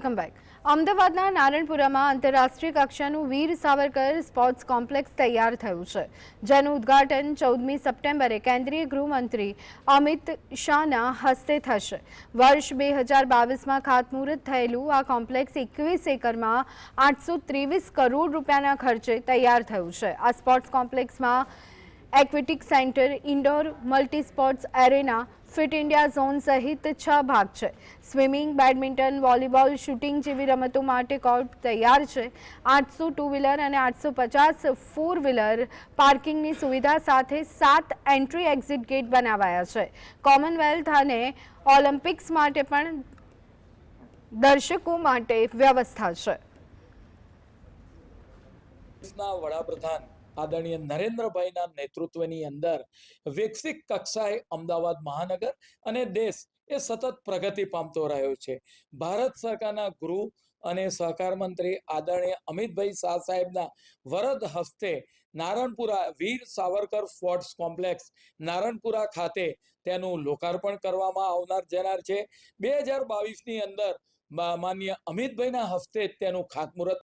Welcome back અમદાવાદના નારણપુરામાં આંતરરાષ્ટ્રીય કક્ષાનું વીર સાવરકર સ્પોર્ટ્સ કોમ્પ્લેક્સ તૈયાર થયું છે. જેનું ઉદ્ઘાટન ચૌદમી સપ્ટેમ્બરે કેન્દ્રીય ગૃહમંત્રી અમિત શાહના હસ્તે થશે. વર્ષ બે હજાર બાવીસમાં ખાતમુહૂર્ત થયેલું આ કોમ્પ્લેક્સ એકવીસ એકરમાં આઠસો ત્રેવીસ કરોડ રૂપિયાના ખર્ચે તૈયાર થયું છે. આ sports કોમ્પ્લેક્સમાં aquatic centre, indoor multi sports arena, fit India zone સહિત છ ભાગ છે. સ્વિમિંગ, બેડમિન્ટન, વોલીબોલ, શૂટિંગ જેવી રમતો માટે કોર્ટ તૈયાર છે. આઠસો ટુ વ્હીલર અને આઠસો પચાસ ફોર વ્હીલર પાર્કિંગની સુવિધા સાથે સાત એન્ટ્રી એક્ઝિટ ગેટ બનાવાયા છે. કોમનવેલ્થ અને ઓલિમ્પિક્સ માટે પણ દર્શકો માટે વ્યવસ્થા છે. વડાપ્રધાન આદરણીય નરેન્દ્રભાઈના નેતૃત્વની અંદર વિકસિત કક્ષાએ અમદાવાદ મહાનગર અને દેશ એ સતત પ્રગતિ પામતો રહ્યો છે. ભારત સરકારના ગૃહ અને સહકાર મંત્રી આદરણીય અમિતભાઈ શાહ સાહેબના વરદ હસ્તે નારણપુરા વીર સાવરકર સ્પોર્ટ્સ કોમ્પ્લેક્સ નારણપુરા ખાતે તેનું લોકાર્પણ કરવામાં આવનાર જનાર છે. બે હજાર બાવીસની અંદર માન્ય અમિતભાઈના હસ્તે તેનું ખાતમુહૂર્ત